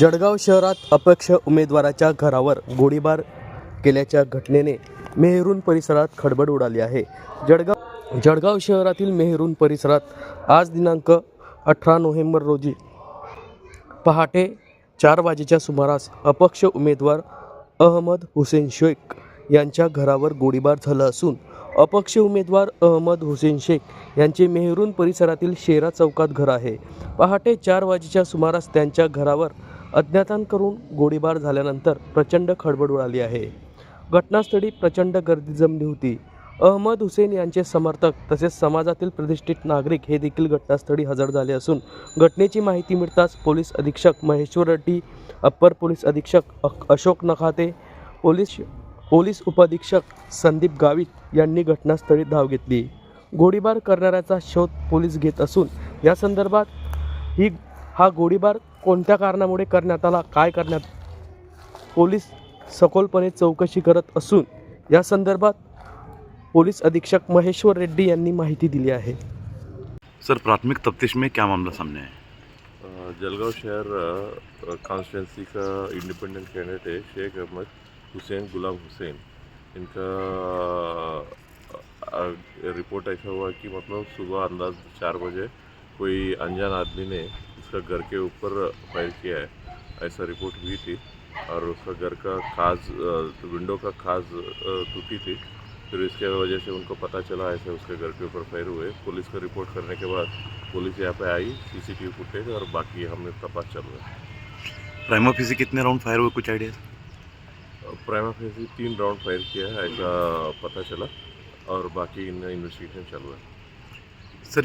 जळगाव शहरात अपक्ष उमेदवाराच्या घरावर गोळीबार केल्याच्या घटनेने मेहरून परिसरात खडबड उडाली आहे. जळगाव जळगाव शहरातील मेहरून परिसरात आज दिनांक अठरा नोव्हेंबर रोजी पहाटे चार वाजेच्या सुमारास अपक्ष उमेदवार अहमद हुसेन शेख यांच्या घरावर गोळीबार झाला असून अपक्ष उमेदवार अहमद हुसेन शेख यांचे मेहरून परिसरातील शेरा चौकात घर आहे. पहाटे चार वाजेच्या सुमारास त्यांच्या घरावर अज्ञातांकडून गोळीबार झाल्यानंतर प्रचंड खळबळ उडाली आहे. घटनास्थळी प्रचंड गर्दी जमली होती अहमद हुसेन यांचे समर्थक तसेच समाजातील प्रतिष्ठित नागरिक हे देखील घटनास्थळी हजर झाले असून घटनेची माहिती मिळताच पोलीस अधीक्षक महेश्वर रेड्डी अप्पर पोलीस अधीक्षक अशोक नखाते पोलीस पोलीस उपअधीक्षक संदीप गावित यांनी घटनास्थळी धाव घेतली. गोळीबार करणाऱ्याचा शोध पोलीस घेत असून या संदर्भात ही हा गोळीबार कोणत्या कारणामुळे करण्यात आला? काय करण्यात? पोलीस सखोलपणे चौकशी करत असून या संदर्भात पोलीस अधीक्षक महेश्वर रेड्डी यांनी माहिती दिली आहे. सर प्राथमिक तफ्तीश में क्या मामला सामने आया? अ, जलगांव शहर कॉन्स्टिट्यूंसी का इंडिपेंडेंट कैंडिडेट है शेख अहमद हुसैन गुलाम हुसैन इनका रिपोर्ट ऐसा हुआ कि मतलब सुबह अंदाज चार बजे कोई अनजान आदमी ने इसका घर के ऊपर फायर किया है। ऐसा रिपोर्ट हुई थी और उसका घर का खाज अ, विंडो का खाज टूटी थी। फिर इसके वजह से उनको पता चला ऐसे उसके घर के ऊपर फायर हुए। पुलिस को रिपोर्ट करने के बाद पुलिस यहाँ पे आई सीसीटीवी फुटेज और बाकी हमें तपास चल रहा है। प्राइमा फिजी कितने राउंड फायर हुए कुछ आइडिया प्राइमा फेसी तीन राउंड फायर किया है ऐसा पता चला और बाकी इन इन्वेस्टिगेशन चल रहा है। सर